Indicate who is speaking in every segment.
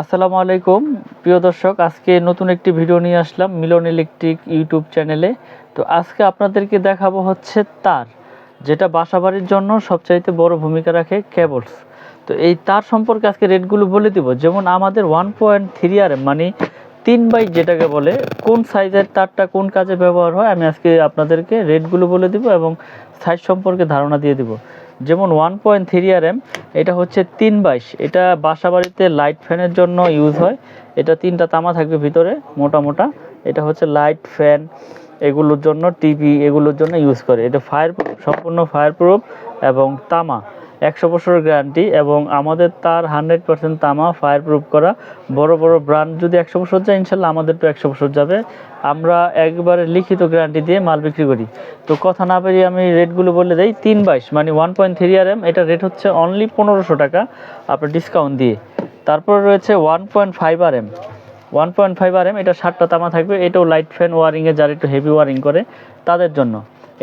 Speaker 1: আসসালামু আলাইকুম। প্রিয় দর্শক, আজকে নতুন একটি ভিডিও নিয়ে আসলাম মিলন ইলেকট্রিক ইউটিউব চ্যানেলে। তো আজকে আপনাদেরকে দেখাবো হচ্ছে তার, যেটা বাসাবাড়ির জন্য সবচাইতে বড় ভূমিকা রাখে কেবলস। তো এই তার সম্পর্কে আজকে রেটগুলো বলে দিব। যেমন আমাদের ওয়ান পয়েন্ট থ্রি আর মানে তিন বাই যেটাকে বলে, কোন সাইজের তারটা কোন কাজে ব্যবহার হয়, আমি আজকে আপনাদেরকে রেটগুলো বলে দিব এবং সাইজ সম্পর্কে ধারণা দিয়ে দিব। যেমন one point three R M এটা হচ্ছে তিন বাইশ। এটা বাসা বাড়িতে লাইট ফ্যানের জন্য ইউজ হয়। এটা তিনটা তামা থাকবে ভিতরে, মোটা মোটা। এটা হচ্ছে লাইট ফ্যান এগুলোর জন্য টিভি এগুলোর জন্য ইউজ করে। এটা ফায়ার সম্পূর্ণ ফায়ার প্রুফ এবং তামা। একশো বছরের গ্যারান্টি এবং আমাদের তার হান্ড্রেড পার্সেন্ট তামা ফায়ার প্রুফ করা। বড় বড় ব্র্যান্ড যদি একশো বছর যায়, ইনশাল্লাহ আমাদের তো একশো বছর যাবে। আমরা একবারে লিখিত গ্যারান্টি দিয়ে মাল বিক্রি করি। তো কথা না বেরিয়ে আমি রেটগুলো বলে দেই। তিন বাইশ মানে one point three R M এটা রেট হচ্ছে অনলি পনেরোশো টাকা আপনার ডিসকাউন্ট দিয়ে। তারপর রয়েছে one point five R M one point five R M এটা ষাটটা তামা থাকবে। এটাও লাইট ফ্যান ওয়ারিংয়ে যারা একটু হেভি ওয়ারিং করে, তাদের জন্য।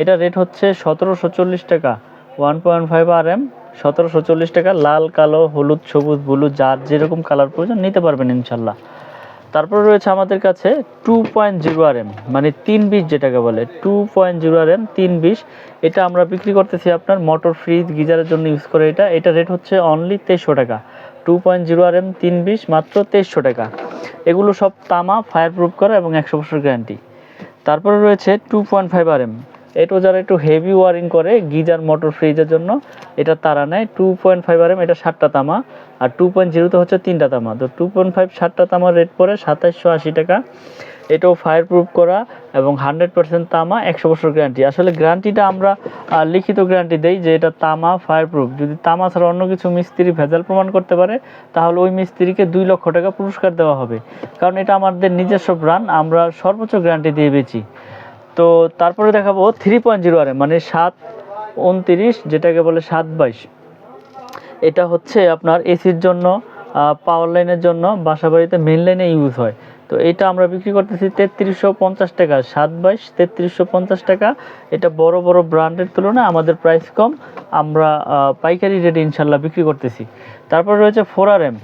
Speaker 1: এটা রেট হচ্ছে সতেরোশো চল্লিশ টাকা। One point five R M সতেরোশো চল্লিশ টাকা, লাল, কালো, হলুদ, সবুজ, ব্লু, যার যেরকম কালার প্রয়োজন নিতে পারবেন ইনশাল্লাহ। তারপর রয়েছে আমাদের কাছে two point zero R M মানে তিন বিশ যেটাকে বলে two point zero R M তিন বিশ। এটা আমরা বিক্রি করতেছি আপনার মোটর ফ্রিজ গিজারের জন্য ইউজ করে এটা। এটা রেট হচ্ছে অনলি তেইশশো টাকা। Two point zero R M তিন বিশ, মাত্র তেইশশো টাকা। এগুলো সব তামা ফায়ার প্রুফ করা এবং একশো বছর গ্যারান্টি তারপরে রয়েছে two point five R M এটাও যারা একটু হেভি ওয়ারিং করে, গিজার মোটর ফ্রিজের জন্য, এটা তারা নেয় two point five R M এটা সাতটা তামা। আর টু পয়েন্ট জিরোতে হচ্ছে তিনটা তামা। তো টু পয়েন্ট ফাইভ সাতটা তামার রেট পড়ে সাতাইশশো আশি টাকা। এটাও ফায়ার প্রুফ করা এবং হান্ড্রেড পার্সেন্ট তামা, একশো বছর গ্যারান্টি আসলে গ্যারান্টিটা আমরা লিখিত গ্যারান্টি দেই যে এটা তামা ফায়ার প্রুফ যদি তামা ছাড়া অন্য কিছু মিস্ত্রি ভেজাল প্রমাণ করতে পারে, তাহলে ওই মিস্ত্রিকে দুই লক্ষ টাকা পুরস্কার দেওয়া হবে। কারণ এটা আমাদের নিজস্ব ব্রান্ড আমরা সর্বোচ্চ গ্যারান্টি দিয়ে বেচি। তো তারপরে দেখাবো থ্রি পয়েন্ট জিরো আর মানে সাত উনতিরিশ, যেটাকে বলে সাত বাইশ। এটা হচ্ছে আপনার এসির জন্য পাওয়ার লাইনের জন্য বাসা বাড়িতে মেন লাইনে ইউজ হয়। তো এটা আমরা বিক্রি করতেছি তেত্রিশশো পঞ্চাশ টাকা, সাত বাইশ, তেত্রিশশো পঞ্চাশ টাকা। এটা বড় বড় ব্র্যান্ডের তুলনায় আমাদের প্রাইস কম। আমরা পাইকারি রেটে ইনশাল্লাহ বিক্রি করতেছি। তারপর রয়েছে four R M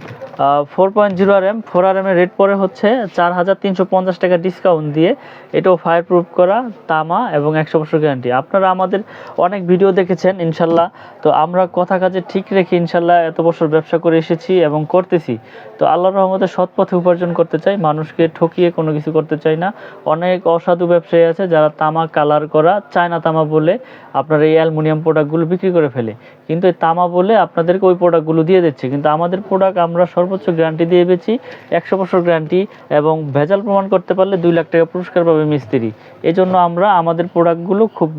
Speaker 1: four point zero R M four R এমের rate পরে হচ্ছে চার হাজার তিনশো পঞ্চাশ টাকা ডিসকাউন্ট দিয়ে এটাও ফায়ার প্রুফ করা, তামা এবং একশো বছর গ্যারান্টি আপনারা আমাদের অনেক ভিডিও দেখেছেন, ইনশাল্লাহ। তো আমরা কথা কাজে ঠিক রেখে ইনশাল্লাহ এত বছর ব্যবসা করে এসেছি এবং করতেছি। তো আল্লাহর রহমতে সৎ পথে উপার্জন করতে চাই, মানুষকে ঠকিয়ে কোনো কিছু করতে চাই না। অনেক অসাধু ব্যবসায়ী আছে যারা তামা কালার করা, চায়না তামা বলে আপনার এই অ্যালুমিনিয়াম প্রোডাক্টগুলো বিক্রি করে ফেলে। কিন্তু এই তামা বলে আপনাদেরকে ওই প্রোডাক্টগুলো দিয়ে দিচ্ছে। কিন্তু আমাদের প্রোডাক্ট আমরা সর্বোচ্চ গ্যারান্টি দিয়ে পেয়েছি একশো বছর গ্যারান্টি এবং ভেজাল প্রমাণ করতে পারলে দুই লাখ টাকা পুরস্কার পাবে মিস্ত্রি। এই জন্য আমরা আমাদের প্রোডাক্টগুলো খুব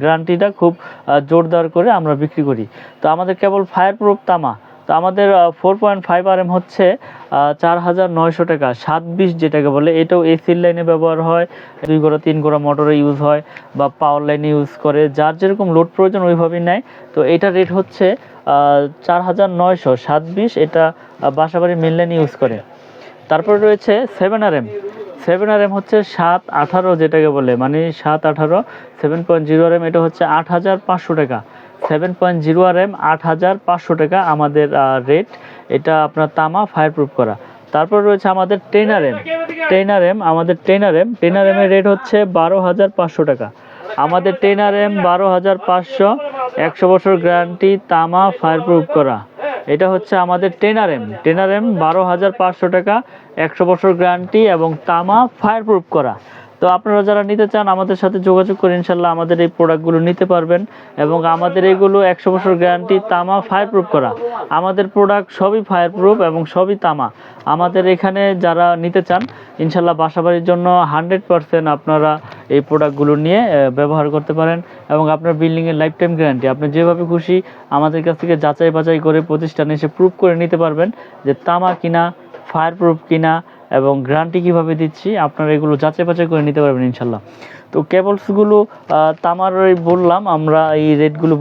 Speaker 1: গ্যারান্টিটা খুব জোরদার করে আমরা বিক্রি করি। তো আমাদের কেবল ফায়ার প্রুফ তামা তো আমাদের four point five R M হচ্ছে চার হাজার নয়শো টাকা। সাত বিশ যেটাকে বলে, এটাও এসির লাইনে ব্যবহার হয়, দুই গোড়া, তিন গোড়া মোটরে ইউজ হয়, বা পাওয়ার লাইনে ইউজ করে। যার যেরকম লোড প্রয়োজন, ওইভাবেই নেয়। তো এটার রেট হচ্ছে চার হাজার নয়শো। সাত বিশ এটা বাসাবাড়ি মেন লাইনে ইউজ করে। তারপরে রয়েছে seven R M seven R M হচ্ছে সাত আঠারো যেটাকে বলে মানে সাত আঠারো seven point zero R M এটা হচ্ছে আট হাজার পাঁচশো টাকা। Seven point zero R M আট হাজার পাঁচশো টাকা আমাদের রেট এটা আপনার তামা ফায়ার প্রুফ করা। তারপর রয়েছে আমাদের ten R M ten R M আমাদের ten R M ten R M এর রেট হচ্ছে বারো হাজার পাঁচশো টাকা। আমাদের টেন আর এম বারো হাজার পাঁচশো, একশো বছর গ্যারান্টি তামা ফায়ার প্রুফ করা। এটা হচ্ছে আমাদের টেনার এম টেনার এম বারো হাজার পাঁচশো টাকা, একশো বছর গ্যারান্টি এবং তামা ফায়ার প্রুফ করা। তো আপনারা যারা নিতে চান, আমাদের সাথে যোগাযোগ করে ইনশাল্লাহ আমাদের এই প্রোডাক্টগুলো নিতে পারবেন এবং আমাদের এগুলো একশো বছর গ্যারান্টি তামা ফায়ার প্রুফ করা। আমাদের প্রোডাক্ট সবই ফায়ার প্রুফ এবং সবই তামা। আমাদের এখানে যারা নিতে চান, ইনশাল্লাহ বাসাবাড়ির জন্য হান্ড্রেড পারসেন্ট আপনারা এই প্রোডাক্টগুলো নিয়ে ব্যবহার করতে পারেন এবং আপনার বিল্ডিংয়ের লাইফ টাইম গ্যারান্টি আপনি যেভাবে খুশি আমাদের কাছ থেকে যাচাই বাছাই করে প্রতিষ্ঠানে এসে প্রুফ করে নিতে পারবেন যে তামা কিনা ফায়ার প্রুফ কিনা এবং গ্রান্টি কীভাবে দিচ্ছি, আপনারা এগুলো যাচাই বাছাই করে নিতে পারবেন ইনশাল্লাহ। তো কেবলসগুলো তামার বললাম, আমরা এই রেটগুলো